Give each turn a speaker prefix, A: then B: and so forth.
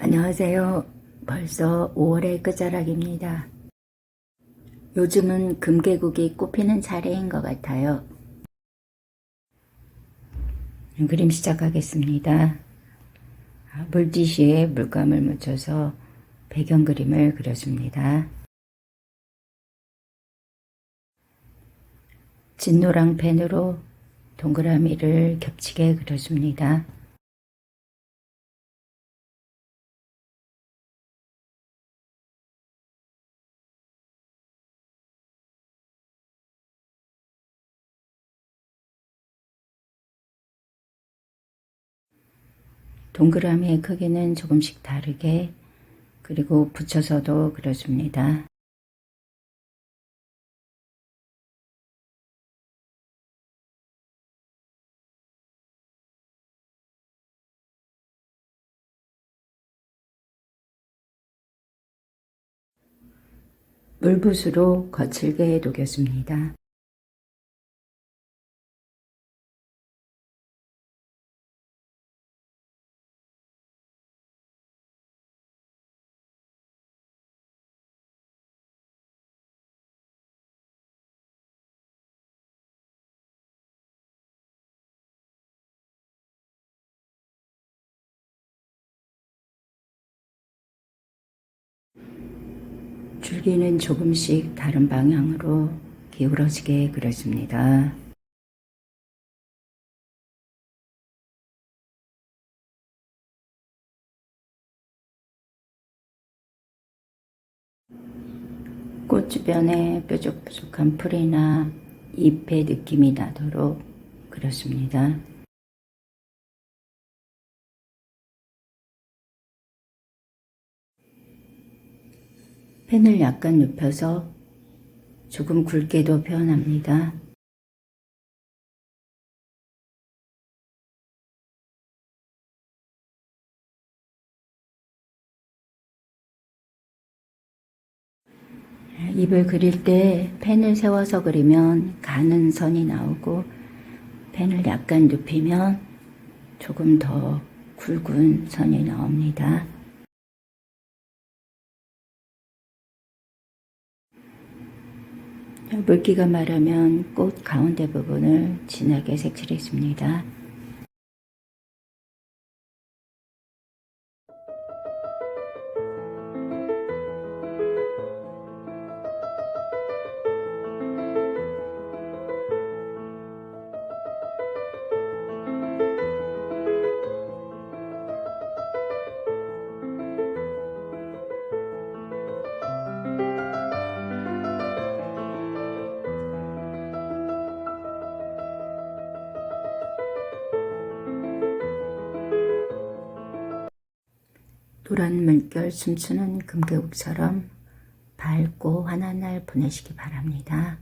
A: 안녕하세요. 벌써 5월의 끝자락입니다. 요즘은 금계국이 꽃피는 차례인 것 같아요. 그림 시작하겠습니다. 물티슈에 물감을 묻혀서 배경 그림을 그려줍니다. 진노랑 펜으로 동그라미를 겹치게 그려줍니다. 동그라미의 크기는 조금씩 다르게 그리고 붙여서도 그려줍니다. 물붓으로 거칠게 녹여줍니다. 줄기는 조금씩 다른 방향으로 기울어지게 그려줍니다. 꽃 주변에 뾰족뾰족한 풀이나 잎의 느낌이 나도록 그려줍니다. 펜을 약간 눕혀서 조금 굵게도 표현합니다. 입을 그릴 때 펜을 세워서 그리면 가는 선이 나오고 펜을 약간 눕히면 조금 더 굵은 선이 나옵니다. 물기가 마르면 꽃 가운데 부분을 진하게 색칠해 줍니다. 노란 물결 춤추는 금계국처럼 밝고 환한 날 보내시기 바랍니다.